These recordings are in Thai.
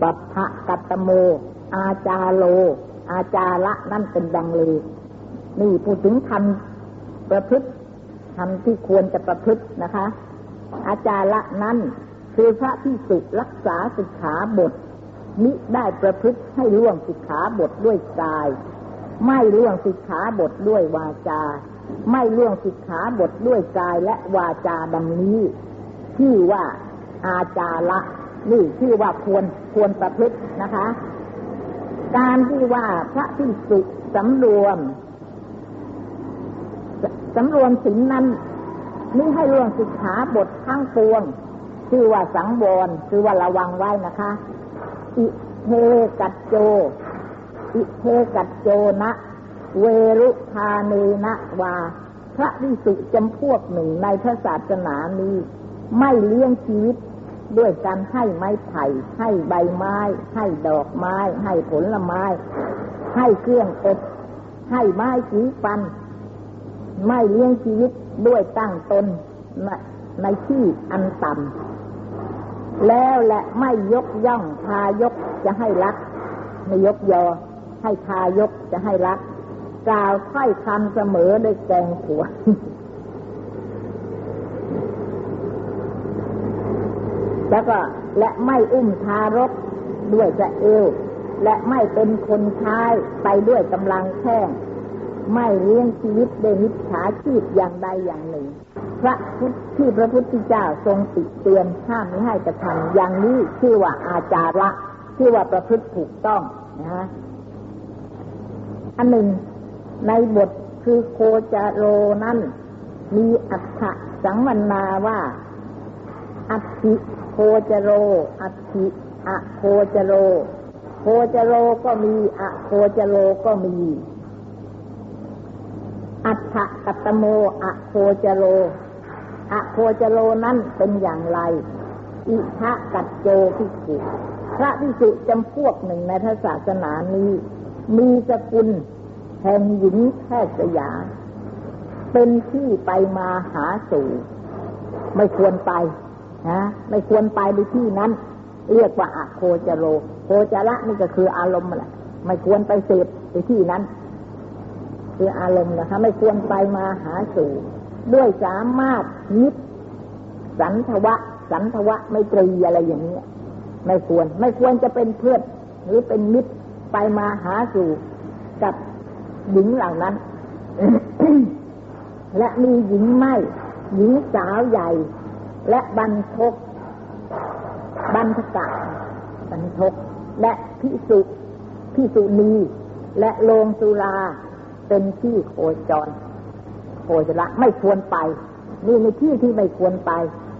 ปัปพะกัตโม อาจาโล อาจาระนั่นเป็นดังเลยนี่พูดถึงทำประพฤติทำที่ควรจะประพฤตินะคะ อาจาระนั้นคือพระที่สุรักษาสิกขาบทมิได้ประพฤติให้ล่วงสิกขาบทด้วยกาย ไม่ล่วงสิกขาบทด้วยวาจา ไม่ล่วงสิกขาบทด้วยกายและวาจาดังนี้ชื่ว่าอาจาระ นี่ชื่อว่าควรควรประพฤตินะคะ การที่ว่าพระที่สุสำรวมสำรวมสิ่งนั้นนี่ให้ล่วงสิกขาบททั้งปวง ชื่อว่าสังวรคือว่าระวังไว้นะคะ อิเทกัจโจ อิเทกัจโจนะ เวรุธาเนนะวา พระวิสุจำพวกหนึ่งในพระศาสนานี้ ไม่เลี้ยงชีวิต ด้วยการให้ไม้ไผ่ให้ใบไม้ ให้ดอกไม้ ให้ผลไม้ ให้เครื่องอบให้ไม้สีฟัน ไม่เลี้ยงชีวิตด้วยตั้งตนในที่อันต่ำแล้วและไม่ยกย่องทายกจะให้รัก ไม่ยกยอ ให้ทายกจะให้รัก กล่าวค่อยคำเสมอด้วยแกงผัว แล้วก็และไม่อุ้มทารกด้วยจะเอว และไม่เป็นคนใช้ไปด้วยกำลังแข้งไม่เลี้ยงชีวิตโดยมิจฉาชีพอย่างใดอย่างหนึ่ง พระพุทธที่พระพุทธเจ้าทรงติเตือนห้ามไม่ให้กระทำอย่างนี้ชื่อว่าอาจาระชื่อว่าประพฤติถูกต้องนะฮะอันหนึ่งในบทคือโคจโรนั้น มีอัฏฐสังวนาว่า อัตติ โคจโร อัตติอะโคจโร โคจโรก็มีอะโคจโรก็มี อัฏฐกัตโมอะโคจโรอะโคจโรนั้นเป็นอย่างไร อิทะกัจโจพิสุพระพิสุจำพวกหนึ่งในทศาสนานี้ มีสกุลแห่งหญิงแพทย์สยา เป็นที่ไปมาหาสู่ ไม่ควรไป นะไม่ควรไปในที่นั้น เรียกว่าอะโคจโร โคจระนี่ก็คืออารมณ์แหละ ไม่ควรไปเสพในที่นั้น คืออารมณ์นะคะ ไม่ควรไปมาหาสู่ ด้วยสามารถยิบสันทวะ สันทวะไม่ตรีอะไรอย่างนี้ไม่ควร ไม่ควรจะเป็นเพื่อนหรือเป็นมิตรไปมาหาสู่กับหญิงเหล่านั้น และมีหญิงไม่หญิงสาวใหญ่ และบันทก บันทกะบันทก และพิสุพิสุนีและโลงสุราเป็นที่โคจร โคจระไม่ควรไป นี่ในที่ที่ไม่ควรไป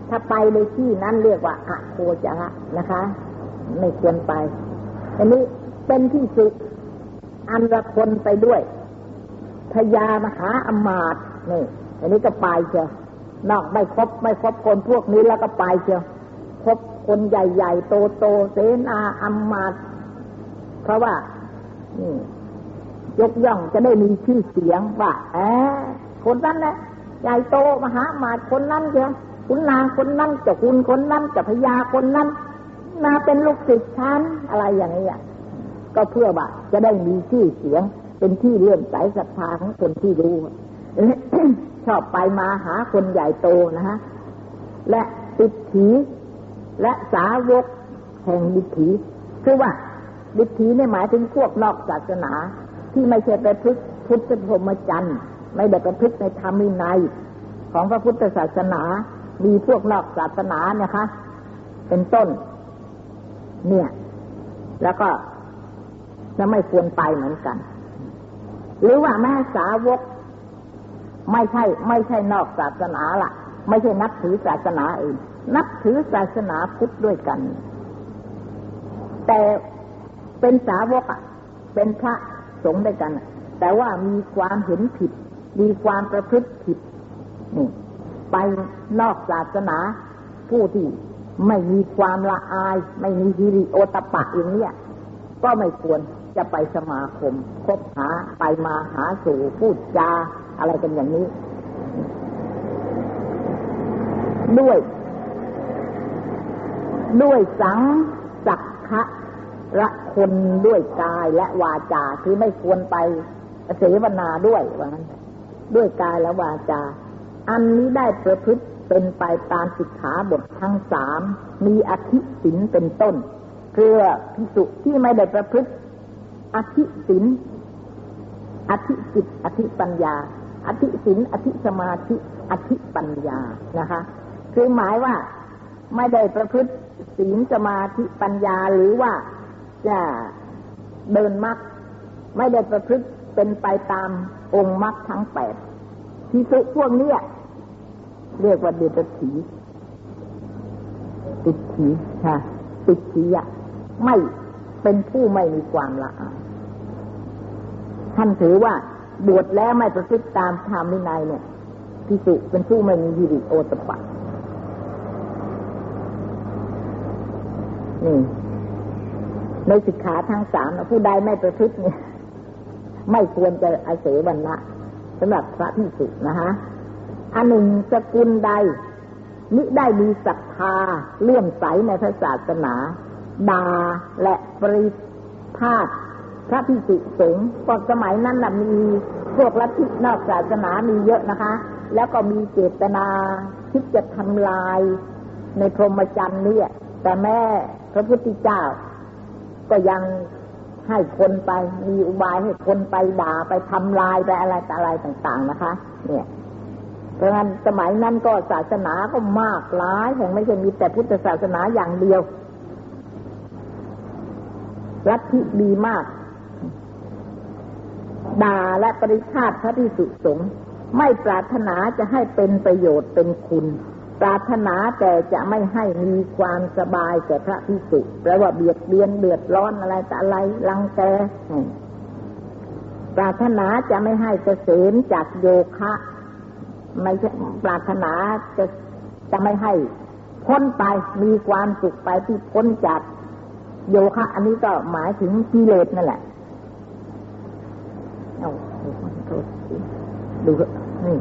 ถ้าไปในที่นั้นเรียกว่าอะโคจระนะคะ ไม่ควรไปอันนี้เป็นที่สุอันละคนไปด้วยพญามหาอมาตนี่อันนี้ก็ไปเชียว นอกไม่ครบไม่ครบคนพวกนี้แล้วก็ไปเชียวครบคนใหญ่ ๆ โตโตเสนาอมาตเพราะว่ายกย่องจะได้มีชื่อเสียงว่าแอบคนนั้นแหละใหญ่โตมหามาตคนนั้นเชียวคุณนางคนนั้นจะคุณคนนั้นจะพญาคนนั้นมาเป็นลูกศิษย์ฉันอะไรอย่างนี้ก็เพื่อว่าจะได้มีชื่อเสียง เป็นที่เลื่อมใสศรัทธาของคนที่รู้ ชอบไปมาหาคนใหญ่โตนะฮะ และติดถีและสาวกแห่งดิถีคือว่าดิถีเนี่ยหมายถึงพวกนอกศาสนา ที่ไม่ใช่ไปพฤติพุทธพรหมจรรย์ไม่ได้ประพฤติในธรรมวินัย ของพระพุทธศาสนา มีพวกนอกศาสนานะคะ เป็นต้น เนี่ย แล้วก็จะไม่ควรไปเหมือนกัน หรือว่าแม่สาวก ไม่ใช่ไม่ใช่นอกศาสนาละ่ะ ไม่ใช่นับถือศาสนาอื่น นับถือศาสนาพุทธด้วยกัน แต่เป็นสาวกเป็นพระสงฆ์ด้วยกัน แต่ว่ามีความเห็นผิด มีความประพฤติผิดนี่ไปนอกศาสนาผู้ที่ไม่มีความละอาย ไม่มีฮิริโอตปะอย่างนี้ก็ไม่ควรจะไปสมาคม คบหาไปมาหาสู่พูดจา อะไรกันอย่างนี้ ด้วย ด้วยสังสักคะละคนด้วยกายและวาจาคือไม่ควรไปเสวนาด้วยว่างั้นด้วยกายและวาจา อันนี้ได้ประพฤติเป็นไปตามสิกขาบททั้งสามมีอธิศินเป็นต้นเพื่อพิสุที่ไม่ได้ประพฤติอธิศินอธิจิตอธิปัญญา อธิศินอธิสมาธิอธิปัญญานะคะ คือหมายว่าไม่ได้ประพฤติศีลสมาธิปัญญาหรือว่าจะเดินมรรคไม่ได้ประพฤติเป็นไปตามองค์มรรคทั้งแปดที่สุพวกนี้เรียกว่าเดชถีติดถีค่ะ ติดถีอะไม่เป็นผู้ไม่มีความละอายท่านถือว่า บวชแล้วไม่ประพฤติตามธรรมวินัยเนี่ยพิสุเป็นผู้ไม่มียิริโอตปะนี่ในสิกขาทั้งสามผู้ใดไม่ประพฤติเนี่ย ไม่ควรจะอาศัยวันละสำหรับพระพิสุนะฮะอันหนึ่งสกุลใดมิได้มีศรัทธาเลื่อมใสในพระศาสนา ดาและปริพาท พระพิสุสงฆ์ก็สมัยนั้นนะมีพวกลัทธินอกศาสนามีเยอะนะคะ แล้วก็มีเจตนาคิดจะทำลายในพรหมจรรย์นี่แต่แม่พระพุทธเจ้า ก็ยังให้คนไป มีอุบายให้คนไปด่าไปทำลายไปอะไรแต่อะไรต่าง ๆนะคะ เนี่ยเพราะงั้นสมัยนั้นก็ศาสนาก็มากหลายแห่งไม่ใช่มีแต่พุทธศาสนาอย่างเดียวลัทธิดีมาก ด่าและปริชาติพระพิสุสงฆ์ไม่ปรารถนาจะให้เป็นประโยชน์เป็นคุณ ปรารถนาแต่จะไม่ให้มีความสบายแก่พระพิสุแปลว่าเบียดเบียนเดือดร้อนอะไรแต่อะไรลังแกปรารถนาจะไม่ให้เกษมจากโยคะ ไม่ใช่ปรารถนาจะจะไม่ให้พ้นไปมีความสุขไปที่พ้นจากโยคะ อันนี้ก็หมายถึงกิเลสนั่นแหละ เอาดูนี่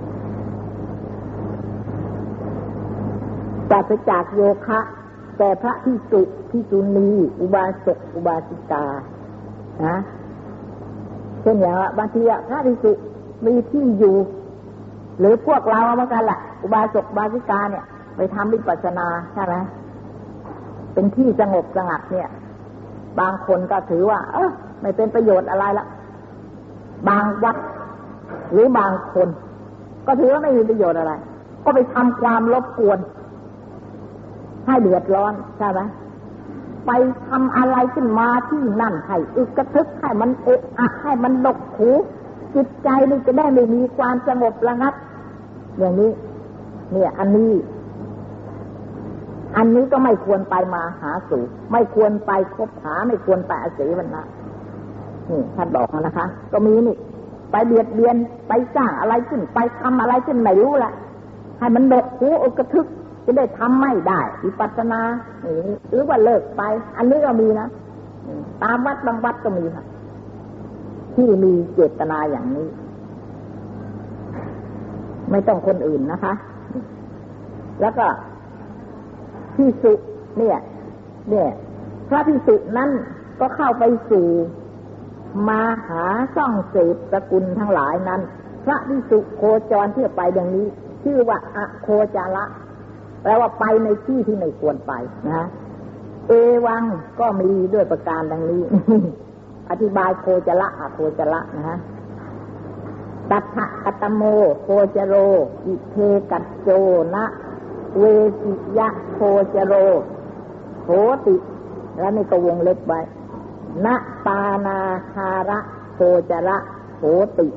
ปราศจากโยคะ แต่พระที่สุที่สุนีอุบาสกอุบาสิกานะเช่นอย่างบางทีพระที่สุมีที่อยู่ หรือพวกเราเหมือนกันแหละอุบาสกบาสิกาเนี่ย ไปทำวิปัสสนาใช่ไหมเป็นที่สงบสงัดเนี่ย บางคนก็ถือว่า เออไม่เป็นประโยชน์อะไรละ บางวัด หรือบางคน ก็ถือว่าไม่มีประโยชน์อะไร ก็ไปทำความรบกวน ให้เดือดร้อนใช่ไหมไปทำอะไรขึ้นมาที่นั่นให้อึกกระทึกให้มันเอะอะให้มันดกหูจิตใจนี่จะได้ไม่มีความสงบระงับ อย่างนี้ เนี่ย อันนี้ อันนี้ก็ไม่ควรไปมาหาสู่ไม่ควรไปคบหา ไม่ควรไปอาศัยวันนะ นี่ท่านบอกนะคะ ก็มีนี่ ไปเบียดเบียนไปสร้างอะไรขึ้น ไปทำอะไรขึ้นไม่รู้ละให้มันดกหูอกระทึกจะได้ทำไม่ได้วิปัสนาหรือว่าเลิกไป อันนี้ก็มีนะตามวัดบางวัดก็มีค่ะ ที่มีเจตนาอย่างนี้ ไม่ต้องคนอื่นนะคะ แล้วก็พิสุเนี่ย เนี่ย พระพิสุนั้นก็เข้าไปสู่ มาหาซ่องเสพสกุลทั้งหลายนั้น พระพิสุโคจรที่ไปอย่างนี้ ชื่อว่าอะโคจาระแปลว่าไปในที่ที่ไม่ควรไปนะเอวังก็มีด้วยประการดังนี้ อธิบายโคจระอะโคจระนะฮะตัทะกัตโม โคจโร อิเทกัจโจนะเวสิยะโคจโรโหติ แล้วนี่ก็วงเล็บไว้ ณปานาคาระโคจระโหติ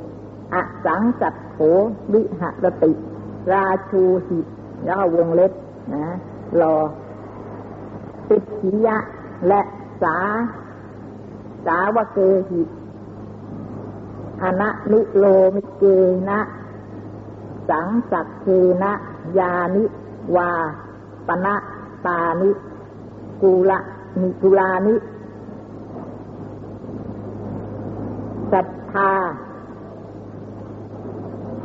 อสังสัตโหวิหรติ ราชูหิแล้ววงเล็บนะรอติขิยะ และสา สาวเกหิตอนะนิโลมิเกนะ สังสัตเทนะ ยานิวาปณะตานิกุละนิกุลานิ ศรัทธา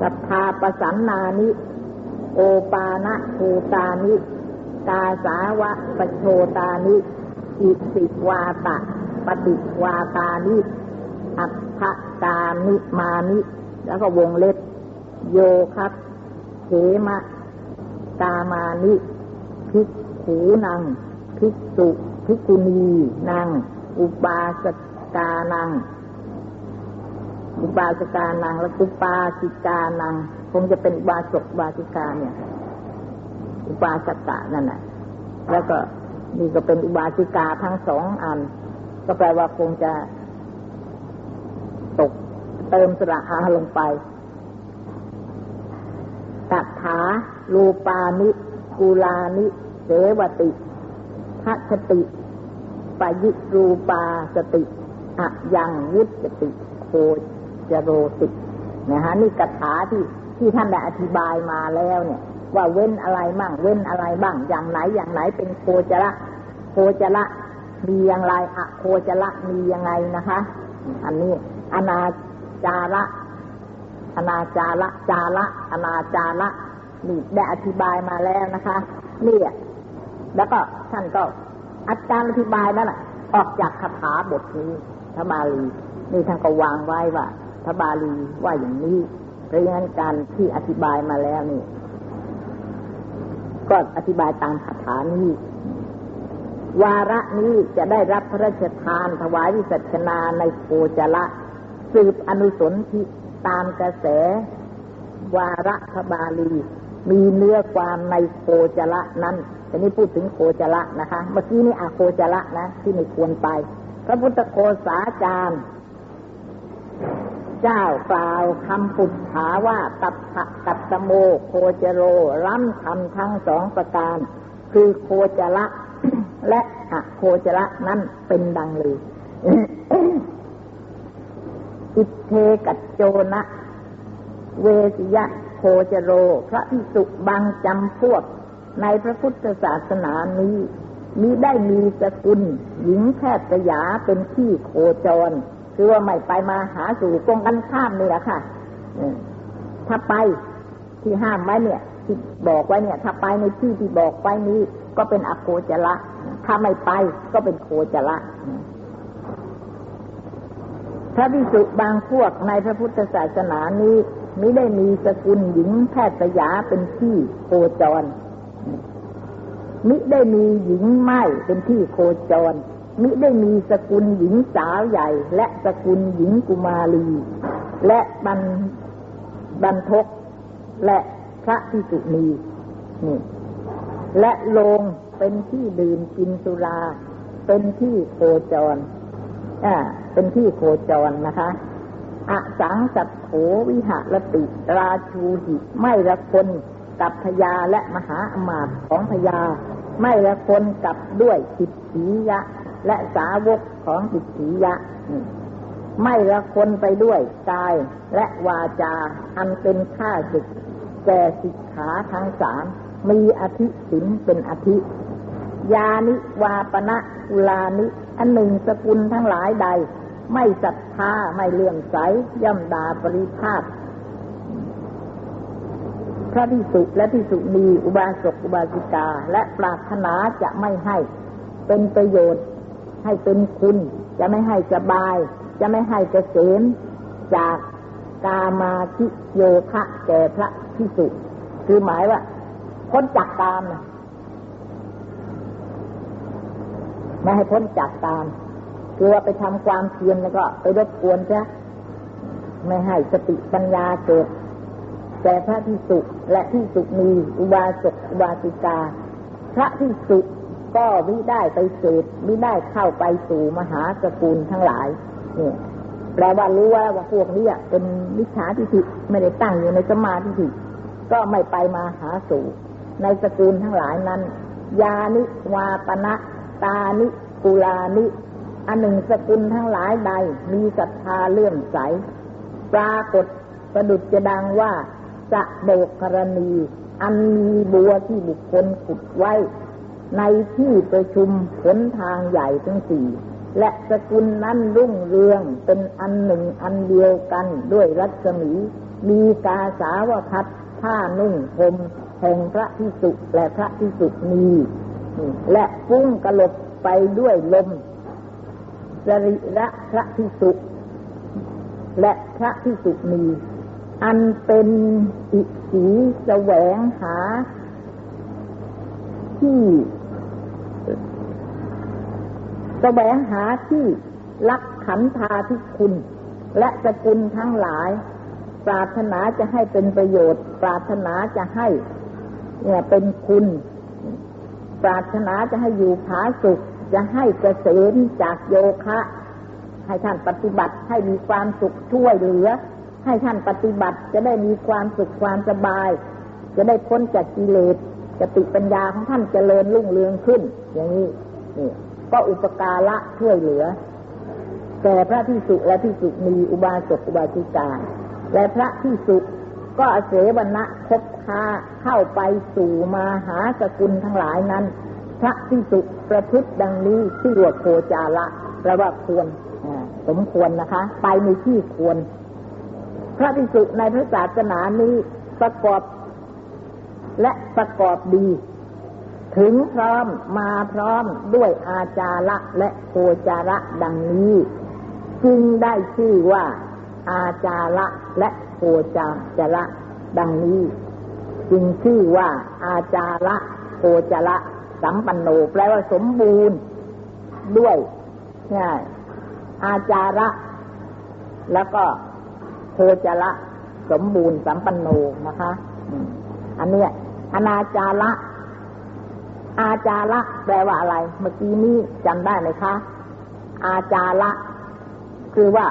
ศรัทธาประสันนานิ โอปานะโูตานิ กาสาวะปโชตานิ อิสิวาตะ ปฏิวาตานิ อัฏฐกานิมานิ แล้วก็วงเล็บ โยคัตเขมะ กามานิภิกขูนังภิกษุภิกุณีนัง อุบาสกานัง อุบาสิกานังและอุปาสิกานังคงจะเป็นอุบาสกอุบาสิกาเนี่ย อุบาสกะนั่นแหละแล้วก็นี่ก็เป็นอุบาสิกาทั้งสองอัน ก็แปลว่าคงจะตกเติมสระอาลงไปตัถาลูปานิกุลานิ เสวติทัคติปยิรูปาสติอะยังวุจติโค จโรตินะฮะนี่กถาที่ที่ท่านได้อธิบายมาแล้วเนี่ย ว่าเว้นอะไรบ้างเว้นอะไรบ้าง อย่างไหนอย่างไหนเป็นโคจระโคจระมีอย่างไรอะโคจระมียังไงนะคะ อันนี้อนาจาระอนาจาระจาระอนาจาระนี่ได้อธิบายมาแล้วนะคะนี่แล้วก็ท่านก็อาจารย์อธิบายนั่นแหละออกจากคาถาบทนี้พระบาลีนี่ท่านก็วางไว้ว่า พระบาลีว่าอย่างนี้ เพราะฉะนั้นการที่อธิบายมาแล้วนี่ ก็อธิบายตามคาถานี้ วาระนี้จะได้รับพระราชทานถวายวิสัชนาในโคจละสืบอนุสนธิตามกระแส วาระพระบาลี มีเนื้อความในโคจละนั้นแต่นี้พูดถึงโคจละนะคะ เมื่อกี้นี่อาโคจละนะ ที่ไม่ควรไป พระพุทธโคสาจารย์ เจ้ากล่าวคำปุจฉาว่าตัทะกัตตโมโคจโรล้ำคำทั้งสองประการ คือโคจละและอะโคจละนั้นเป็นดังเลยอิเทกัจโจนะ เวสยะโคจโร พระพิสุบางจำพวก ในพระพุทธศาสนานี้มิได้มีสกุล หญิงแพทย์สยาเป็นที่โคจร คือว่าไม่ไปมาหาสู่ตรงกันข้ามนี่แหละค่ะถ้าไปที่ห้ามไว้เนี่ย ที่บอกไว้เนี่ย ถ้าไปในที่ที่บอกไว้นี้ ก็เป็นอโคจระถ้าไม่ไปก็เป็นโคจระพระภิกษุบางพวกในพระพุทธศาสนานี้มิได้มีสกุลหญิงแพทย์สยาเป็นที่โคจรมิได้มีหญิงไม้เป็นที่โคจร มิได้มีสกุลหญิงสาวใหญ่ และสกุลหญิงกุมารี และบรรบรรทก และพระพิสุณีนี่และโลงเป็นที่ดื่มกินสุรา เป็นที่โคจรอ่าเป็นที่โคจรนะคะอสังสัตโขวิหารติ ราชูหิไม่ละคนกับพญาและมหาอมาตของพญาไม่ละคนกับด้วยสิทธิยะ และสาวกของสิทธิยะ ไม่ละคนไปด้วยกายและวาจาอันเป็นข้าศึกแก่สิกขาทั้งสามมีอธิสินเป็นอธิ ยานิวาปณะอุลานิอันหนึ่งสกุลทั้งหลายใด ไม่ศรัทธาไม่เลื่อมใสย่ำดาปริพาทพระพิสุและพิสุณีอุบาสกอุบาสิกา และปรารถนาจะไม่ให้ เป็นประโยชน์ ให้เป็นคุณ จะไม่ให้สบาย จะไม่ให้เกษม จากกามาทิโยคะแก่พระพิสุคือหมายว่าพ้นจากกามนะไม่ให้พ้นจากกามคือว่าไปทำความเพียรแล้วก็ ไปรบกวนใช่ไม่ให้สติปัญญาเกิดแต่พระที่สุและที่สุมีอุบาสกอุบาสิกา พระที่สุ ก็วิได้ไปเสดวิได้เข้าไปสู่มหาสกุลทั้งหลาย เนี่ยแปลว่ารู้ว่าว่าพวกนี้เป็นวิชาทิฏฐิไม่ได้ตั้งอยู่ในสมาธิก็ไม่ไปมาหาสู่ ในสกุลทั้งหลายนั้น ยานิวาปณะตานิกุลานิอันหนึ่งสกุลทั้งหลายใด มีศรัทธาเลื่อมใส ปรากฏประดุจจะดังว่า จะโดกกรณี อันมีบัวที่บุคคลขุดไว้ ในที่ประชุมผลทางใหญ่ทั้งสี่ และสกุลนั้นรุ่งเรืองเป็นอันหนึ่งอันเดียวกันด้วยรัศมี มีกาสาวพัดผ้านุ่งพรมแห่งพระพิสุและพระพิสุมีและฟุ้งกระลบไปด้วยลมสริระพระพิสุและพระพิสุมีอันเป็นอิสีแสวงหาที่ แสวงหาที่รักขันธาที่คุณ และสกุลทั้งหลาย ปรารถนาจะให้เป็นประโยชน์ ปรารถนาจะให้เนี่ยเป็นคุณ ปรารถนาจะให้อยู่ผาสุข จะให้เกษมจากโยคะ ให้ท่านปฏิบัติให้มีความสุขช่วยเหลือ ให้ท่านปฏิบัติจะได้มีความสุขความสบาย จะได้พ้นจากกิเลสสติปัญญาของท่านเจริญรุ่งเรืองขึ้น อย่างนี้นี่ ก็อุปการะช่วยเหลือ แก่พระที่สุและที่สุมีอุบาสกอุบาสิกา และพระที่สุก็อาเสวนะคบค้าเข้าไปสู่มาหาสกุลทั้งหลายนั้น พระที่สุประพฤติดังนี้ที่รวดโคจาระแปลว่าควรสมควรนะคะ ไปในที่ควร พระภิกษุในพระศาสนานี้ประกอบและประกอบดี ถึงพร้อมมาพร้อมด้วยอาจาระและโคจาระดังนี้จึงได้ชื่อว่า อาจาระและโคจาจระดังนี้ จึงชื่อว่า อาจาระโคจาระสัมปันโนแปลว่าสมบูรณ์ด้วยนี่อาจาระ แล้วก็โคจาระสมบูรณ์สัมปันโนนะคะ อันเนี้ยอนาจาระ อาจาระแปลว่าอะไร เมื่อกี้นี้จำได้ไหมคะ อาจาระคือว่า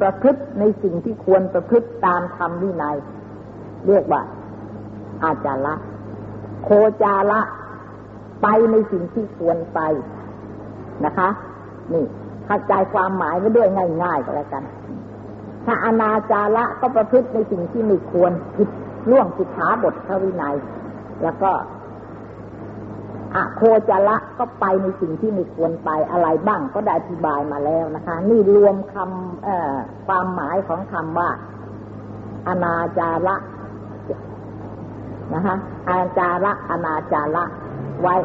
ประพฤติในสิ่งที่ควรประพฤติตามธรรมวินัย เรียกว่า อาจาระโคจาระไปในสิ่งที่ควรไปนะคะ นี่เข้าใจความหมายไว้ด้วยง่าย ๆ ก็แล้วกัน ถ้าอนาจาระก็ประพฤติในสิ่งที่ไม่ควรผิดล่วงสิกขาบทพระวินัย แล้วก็ อะโคจระก็ไปในสิ่งที่ไม่ควรไปอะไรบ้างก็ได้อธิบายมาแล้วนะคะ นี่รวมคำความหมายของคำว่า อนาจาระนะคะอาจาระอนาจาระไว้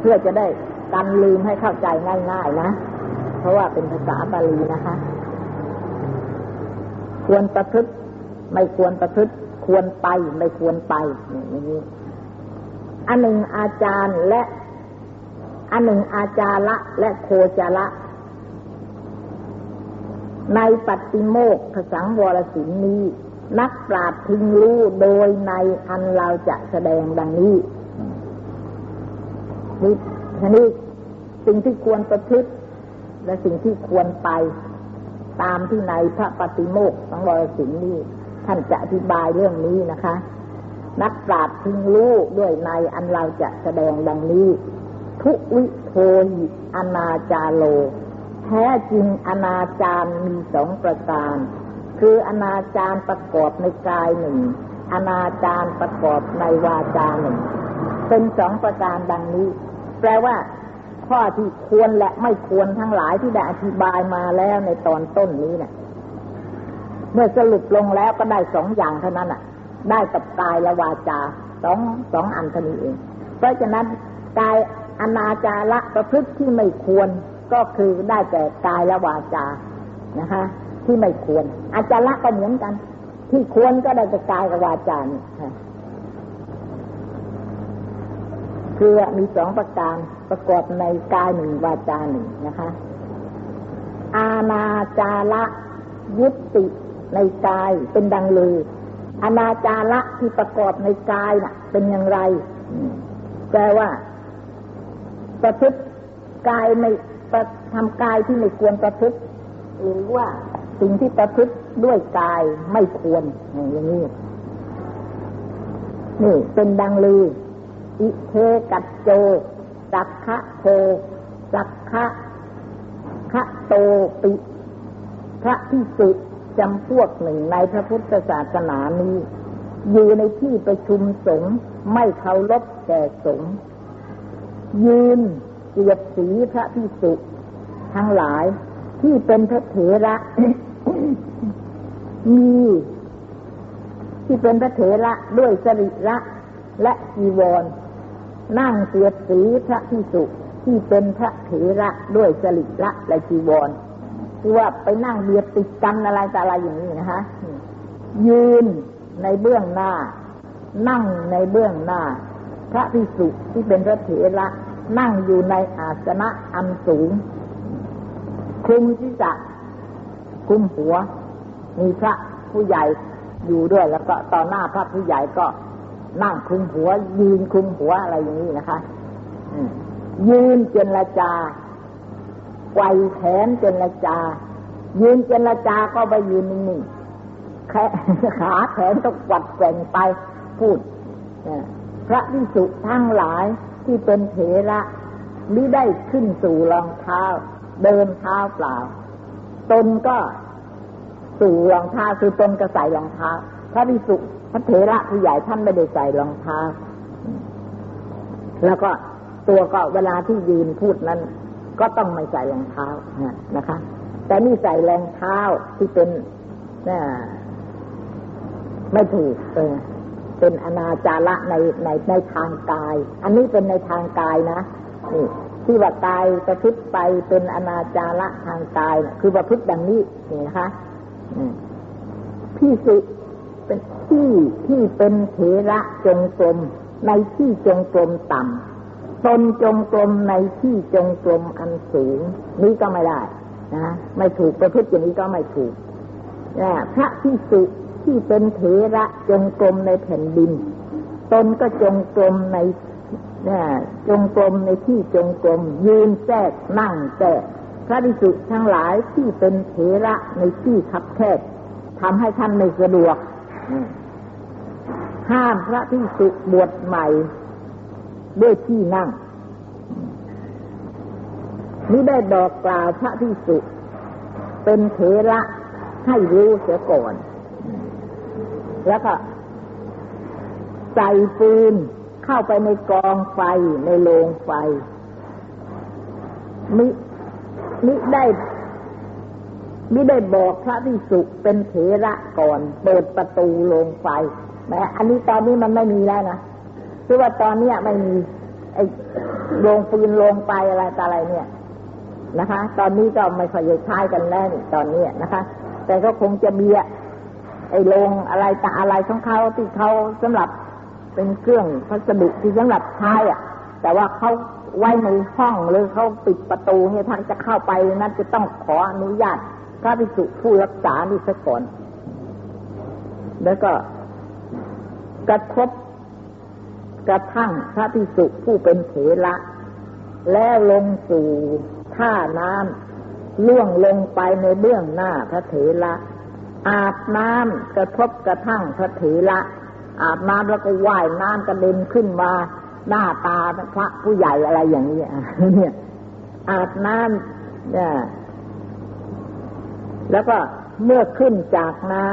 เพื่อจะได้กันลืมให้เข้าใจง่าย ๆ นะ เพราะว่าเป็นภาษาบาลีนะคะ ควรประพฤติ ไม่ควรประพฤติ ควรไป ไม่ควรไปอย่างนี้ อันหนึ่งอาจารย์และ อันหนึ่งอาจาระและโคจาระ ในปฏิโมกขสังวรสินนี้ นักปราชญ์พึงรู้โดยในอันเราจะแสดงดังนี้นี่ทีนี้สิ่งที่ควรประพฤติและสิ่งที่ควรไปตามที่ในพระปฏิโมกสังวรสินนี้ ท่านจะอธิบายเรื่องนี้นะคะ นักปราชญ์พึงรู้ด้วยในอันเราจะแสดงดังนี้ ทุวิโทหิอนาจาโล แท้จริงอนาจารมีสองประการ คืออนาจารประกอบในกายหนึ่ง อนาจารประกอบในวาจาหนึ่ง เป็นสองประการดังนี้ แปลว่า ข้อที่ควรและไม่ควรทั้งหลายที่ได้อธิบายมาแล้วในตอนต้นนี้เนะี่ยเมื่อสรุปลงแล้วก็ได้สองอย่างเท่านั้นอะ ได้กับกายและวาจาสองสองอันเท่านี้เอง เพราะฉะนั้นกายอนาจาระประพฤติที่ไม่ควรก็คือได้แต่กายและวาจานะคะ ที่ไม่ควร อาจาระก็เหมือนกัน ที่ควรก็ได้แต่กายกับวาจานี่คือมีสองประการประกอบในกายหนึ่งวาจาหนึ่งนะคะ อาณาจาระยุติในกายเป็นดังเลย อนาจาระที่ประกอบในกายน่ะ เป็นอย่างไรแปลว่า ประพฤติกายไม่ประทำกายที่ไม่ควรประพฤติหรือว่าสิ่งที่ประพฤติด้วยกายไม่ควรอย่างนี้นี่เป็นดังลือ อิเทกัจโจ สักคะโทสักคะคะโตปิ พระที่สุ จำพวกหนึ่งในพระพุทธศาสนานี้ อยู่ในที่ประชุมสงฆ์ไม่เคารพแก่สงฆ์ยืนเกียรติสีพระพิสุทั้งหลายที่เป็นพระเถระ มี ที่เป็นพระเถระด้วยสริระและจีวร นั่งเสียดสีพระพิสุที่เป็นพระเถระด้วยสลิละและจีวร คือว่าไปนั่งเบียดติดกันอะไรแต่อะไรอย่างนี้นะคะยืนในเบื้องหน้า นั่งในเบื้องหน้า พระพิสุที่เป็นพระเถระนั่งอยู่ในอาสนะอันสูง คลุมศีรษะคลุมหัว มีพระผู้ใหญ่อยู่ด้วยแล้วก็ต่อหน้าพระผู้ใหญ่ก็นั่งคลุมหัว ยืนคลุมหัวอะไรอย่างนี้นะคะยืนเจรจา ไกวแขนเจรจา ยืนเจรจาก็ไปยืนนิ่งๆแขนขาแขนก็กวัดแกว่งไปพูดพระวิสุทั้งหลายที่เป็นเถระมิได้ขึ้นสู่รองเท้า เดินเท้าเปล่า ตนก็สู่รองเท้าคือตนก็ใส่รองเท้า พระวิสุพระเถระผู้ใหญ่ท่านไม่ได้ใส่รองเท้า แล้วก็ตัวก็เวลาที่ยืนพูดนั้น ก็ต้องไม่ใส่รองเท้านะคะ แต่นี่ใส่รองเท้าที่เป็นเนี่ยไม่ถูกเออเป็นอนาจาระในในในทางกาย อันนี้เป็นในทางกายนะนี่ที่ว่ากายประพฤติไปเป็นอนาจาระทางกายนะคือประพฤติดังนี้นี่นะคะอืมพี่สุเป็นที่ที่เป็นเถระจงกรมในที่จงกรมต่ำ ตนจงกรมในที่จงกรมอันสูง นี้ก็ไม่ได้นะไม่ถูกประพฤติอย่างนี้ก็ไม่ถูกนะพระพิสุที่เป็นเถระจงกรมในแผ่นดิน ตนก็จงกรมในนะจงกรมในที่จงกรมยืนแทรกนั่งแทรกพระพิสุทั้งหลายที่เป็นเถระในที่คับแคบทำให้ท่านไม่สะดวกห้ามพระพิสุบวชใหม่ ด้วยที่นั่งนี่ได้บอกกล่าวพระพิสุเป็นเถระให้รู้เสียก่อน แล้วก็ใส่ปืนเข้าไปในกองไฟในโรงไฟมิมิได้มิได้บอกพระพิสุเป็นเถระก่อน เปิดประตูโรงไฟแม้อันนี้ตอนนี้มันไม่มีแล้วนะ คือว่าตอนเนี้ยไม่มี ไอ้โรงปืนโรงไปอะไรต่ออะไรเนี่ยนะคะ ตอนนี้ก็ไม่ค่อยใช้กันแล้วตอนนี้นะคะ แต่ก็คงจะมีไอ้โรงอะไรตาอะไรของเขาที่เขาสำหรับเป็นเครื่องพัสดุที่สำหรับใช้อะ แต่ว่าเขาไว้ในห้องหรือเขาปิดประตูเนี่ยท่านจะเข้าไปนั้นจะต้องขออนุญาตพระภิกษุผู้รักษานี่ซะก่อน แล้วก็กระทบ กระทั่งพระภิกษุผู้เป็นเถระ แล้วลงสู่ท่าน้ำล่วงลงไปในเบื้องหน้าพระเถระอาบน้ำกระทบกระทั่งพระเถระอาบน้ำแล้วก็ว่ายน้ำกระเด็นขึ้นมาหน้าตาพระผู้ใหญ่อะไรอย่างนี้เนี่ยอาบน้ำเนี่ยแล้วก็เมื่อขึ้นจากน้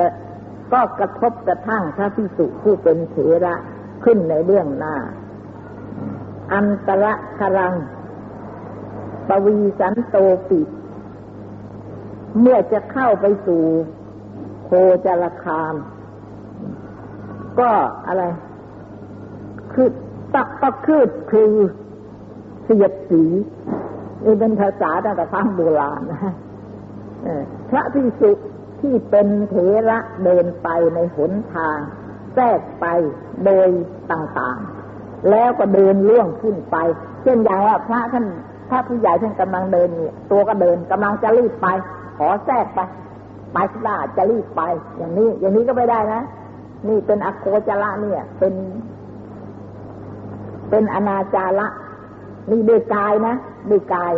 ำก็กระทบกระทั่งพระพิสุผู้เป็นเถระ ขึ้นในเบื้องหน้า อันตระครัง ปวีสันโตปิด เมื่อจะเข้าไปสู่โคจรคาม ก็อะไร คือตักตะคืดคือเสียดสีนี่เป็นภาษาตั้งแต่ฟังโบราณนะพระพิสุที่เป็นเถระเดินไปในหนทาง แทรกไปโดยต่างๆ แล้วก็เดินล่วงขึ้นไป เช่นอย่างว่าพระท่านพระผู้ใหญ่ท่านกำลังเดินเนี่ยตัวก็เดินกำลังจะรีบไป ขอแทรกไปไปสลาจะรีบไป อย่างนี้ อย่างนี้ก็ไม่ได้นะ นี่เป็นอโคจระเนี่ย เป็น เป็นอนาจาระนี่ด้วยกายนะด้วยกาย